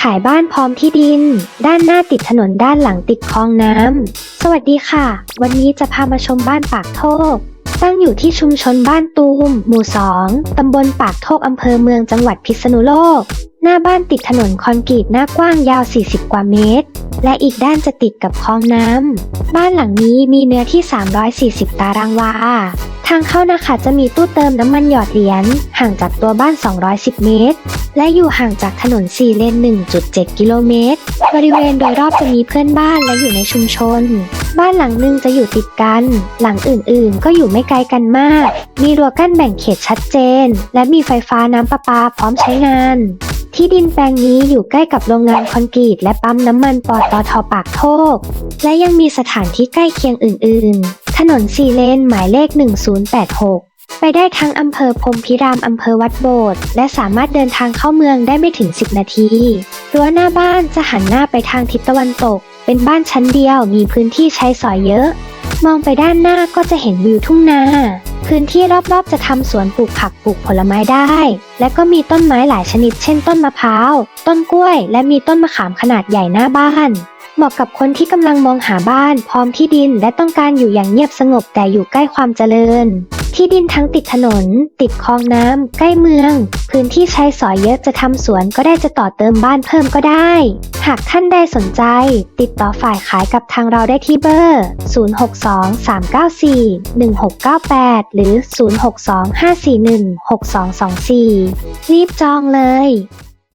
ขายบ้านพร้อมที่ดิน ด้านหน้าติดถนนด้านหลังติดคลองน้ำ สวัสดีค่ะ วันนี้จะพามาชมบ้านปากโทก ตั้งอยู่ที่ชุมชนบ้านตูม หมู่ 2 ตำบลปากโทกอำเภอเมืองจังหวัดพิษณุโลก หน้าบ้านติดถนนคอนกรีตหน้ากว้างยาว 40 กว่าเมตร และอีกด้านจะติดกับคลองน้ำ บ้านหลังนี้มีเนื้อที่ 340 ตารางวา ทางเข้านะคะจะมีตู้เติมน้ำมันหยอดเหรียญห่างจากตัวบ้าน 210 เมตร และอยู่ห่างจากถนน4เลน 1.7 กิโลเมตร บริเวณโดยรอบจะมีเพื่อนบ้านและอยู่ในชุมชน บ้านหลังหนึ่งจะอยู่ติดกัน หลังอื่นๆ ก็อยู่ไม่ไกลกันมาก มีรั้วกั้นแบ่งเขตชัดเจน และมีไฟฟ้าน้ำประปาพร้อมใช้งานที่ดินแปลงนี้อยู่ใกล้กับโรงงานคอนกรีตและปั๊มน้ำมันปอตทปากโทก และยังมีสถานที่ใกล้เคียงอื่น ๆ ถนนสี่เลนหมายเลข 1086 ไปได้ทั้งอำเภอพรมพิรามอำเภอวัดโบสถ์และสามารถเดินทางเข้าเมืองได้ไม่ถึง 10 นาทีรั้วหน้าบ้านจะหันหน้าไปทางทิศตะวันตก เป็นบ้านชั้นเดียวมีพื้นที่ใช้สอยเยอะ มองไปด้านหน้าก็จะเห็นวิวทุ่งนา พื้นที่รอบๆ จะทำสวนปลูกผักปลูกผลไม้ได้ และก็มีต้นไม้หลายชนิด เช่นต้นมะพร้าว ต้นกล้วย และมีต้นมะขามขนาดใหญ่หน้าบ้าน เหมาะกับคนที่กำลังมองหาบ้าน พร้อมที่ดิน และต้องการอยู่อย่างเงียบสงบแต่อยู่ใกล้ความเจริญ ที่ดินทั้งติดถนน ติดคลองน้ำใกล้เมือง พื้นที่ใช้สอยเยอะจะทำสวนก็ได้จะต่อเติมบ้านเพิ่มก็ได้ หากท่านใดสนใจ ติดต่อฝ่ายขายกับทางเราได้ที่เบอร์ 062-394-1698 หรือ 062-541-6224 รีบจองเลย